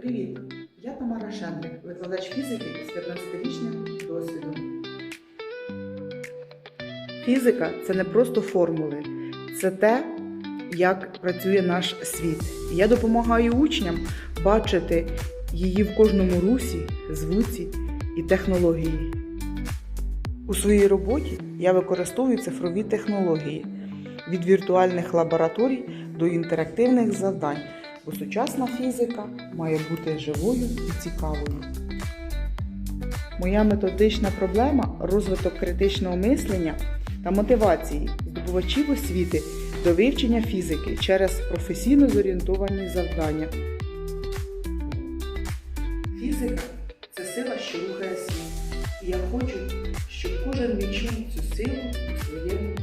Привіт! Я Тамара Шендрик, викладач фізики з 15-річним досвідом. Фізика це не просто формули, це те, як працює наш світ. Я допомагаю учням бачити її в кожному русі, звуці і технології. У своїй роботі я використовую цифрові технології від віртуальних лабораторій до інтерактивних завдань, бо сучасна фізика має бути живою і цікавою. Моя методична проблема розвиток критичного мислення та мотивації здобувачів освіти до вивчення фізики через професійно зорієнтовані завдання. Фізика це сила, що рухає світ. І я хочу, щоб кожен відчув цю силу у своєму